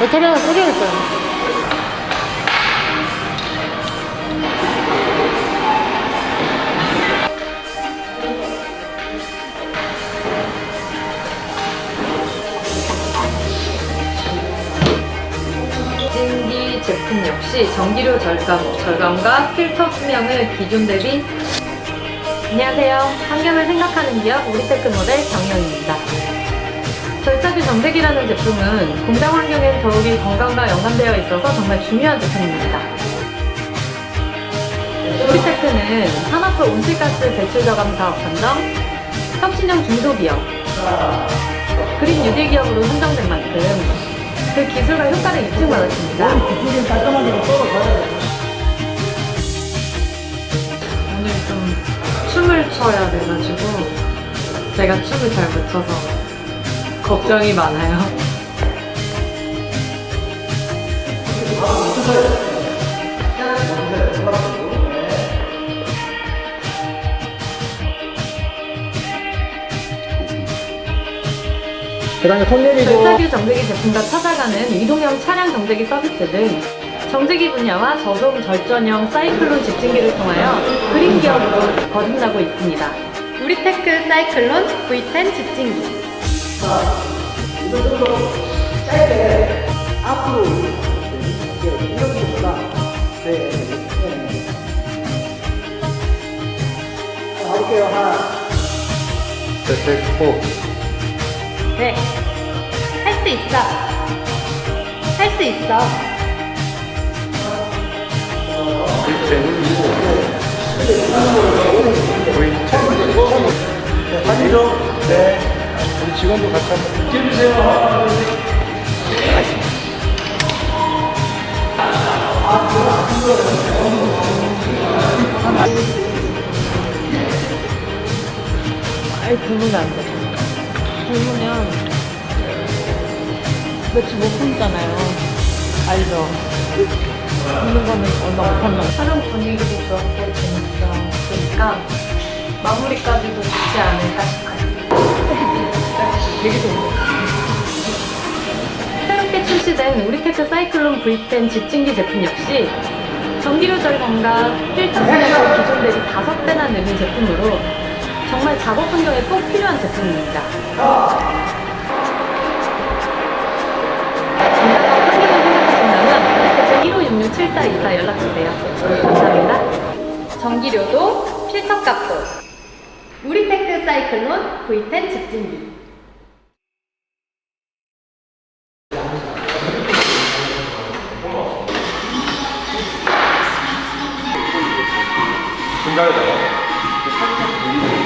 배터리 하나 꽂아야겠다. 찜기 제품 역시 전기료 절감, 절감과 필터 수명을 기존 대비 안녕하세요. 환경을 생각하는 기업 우리테크 모델 정영입니다. 절삭유 정색이라는 제품은 공장 환경엔 더욱이 건강과 연관되어 있어서 정말 중요한 제품입니다. 우리테크는 산업부 온실가스 배출 저감 사업 선정, 혁신형 중소기업, 그린 뉴딜 기업으로 선정된 만큼 그 기술과 효과를 입증받았습니다. 돼. 오늘 좀 춤을 춰야 돼가지고 제가 춤을 잘 못 춰서 걱정이 많아요. 그 다음에 손님이고. 절삭유 정제기 제품과 찾아가는 이동형 차량 정제기 서비스 등 정제기 분야와 저속 절전형 사이클론 집진기를 통하여 그린 기업으로 거듭나고 있습니다. 우리테크 사이클론 V10 집진기. 됐고 네. 할수 있어. 할 수 있어. 네, 사진으로 네 우리 직원도 같이 한번 찍어주세요 아 이 굶으면 안 돼. 굶으면 며칠 못 굶잖아요. 알죠? 굶는 거는 얼마 못한다고. 촬영 분위기도 좋았고 재밌어. 그러니까 마무리까지도 좋지 않을까 싶어요. 되게 좋네. 새롭게 출시된 우리테크 사이클론 V10 집진기 제품 역시 전기료 절 감과 필터 수명을 기존 대비 5배나 늘린 제품으로 정말 작업 환경에 꼭 필요한 제품입니다. 건강한 환경을 생각하신다면 1566-7424 연락주세요. 감사합니다. 전기료도 필터 값도 우리테크 사이클론 V10 집진기 중간에다가